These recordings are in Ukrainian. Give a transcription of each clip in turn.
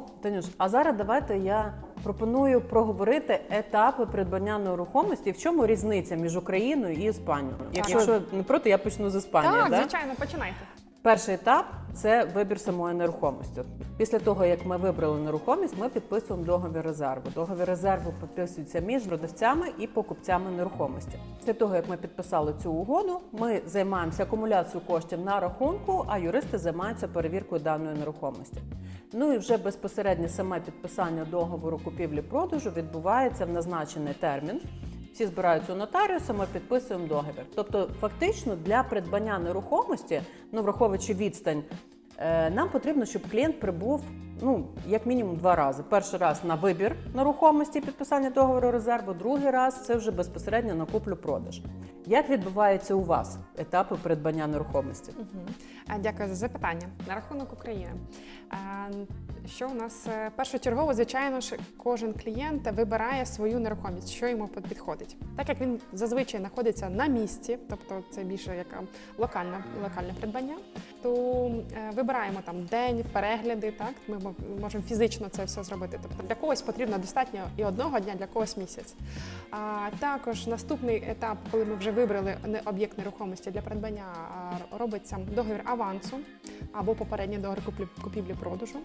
Ну, Танюш, а зараз давайте я пропоную проговорити етапи придбання нерухомості. В чому різниця між Україною і Іспанією? Якщо не проти, я почну з Іспанії. Так, да? звичайно, починайте. Перший етап це вибір самої нерухомості. Після того, як ми вибрали нерухомість, ми підписуємо договір резерву. Договір резерву підписується між продавцями і покупцями нерухомості. Після того, як ми підписали цю угоду, ми займаємося акумуляцією коштів на рахунку, а юристи займаються перевіркою даної нерухомості. Ну і вже безпосередньо саме підписання договору купівлі-продажу відбувається в назначений термін. Всі збираються у нотаріуса, ми підписуємо договір. Тобто, фактично, для придбання нерухомості, ну враховуючи відстань, нам потрібно, щоб клієнт прибув ну як мінімум два рази. Перший раз на вибір нерухомості, підписання договору резерву, другий раз це вже безпосередньо на куплю-продаж. Як відбуваються у вас етапи придбання нерухомості? Е, Дякую за запитання. На рахунок України. Е, Що у нас е, першочергово, звичайно ж, кожен клієнт вибирає свою нерухомість, що йому підходить. Так як він зазвичай знаходиться на місці, тобто це більше як е, локальне, локальне придбання, то е, вибираємо там день, перегляди. Так ми можемо фізично це все зробити. Тобто для когось потрібно достатньо і одного дня, для когось місяць. А також наступний етап, коли ми вже вибрали об'єкт нерухомості для придбання, робиться договір авансу або попередній договір купівлі-продажу.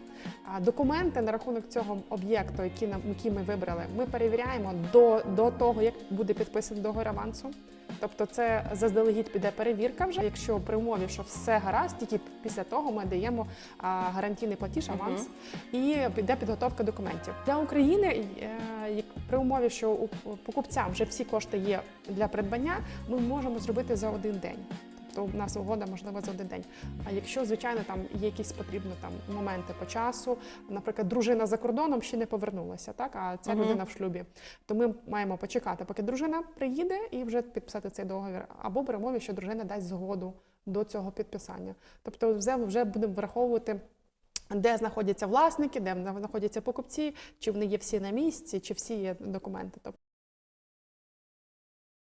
Документи на рахунок цього об'єкту, які нам які ми вибрали, ми перевіряємо до, до того, як буде підписаний договір авансу. Тобто, це заздалегідь піде перевірка вже. Якщо при умові, що все гаразд, тільки після того ми даємо гарантійний платіж, аванс і піде підготовка документів для України. е, при умові, що у покупцям вже всі кошти є для придбання, ми можемо зробити за один день. Тобто у нас угода можлива за один день. А якщо, звичайно, там є якісь потрібні там моменти по часу, наприклад, дружина за кордоном ще не повернулася, так а ця Мгм. людина в шлюбі, то ми маємо почекати, поки дружина приїде і вже підписати цей договір, або умові, що дружина дасть згоду до цього підписання. Тобто, вже, вже будемо враховувати. Де знаходяться власники, де знаходяться покупці, чи вони є всі на місці, чи всі є документи. Тобто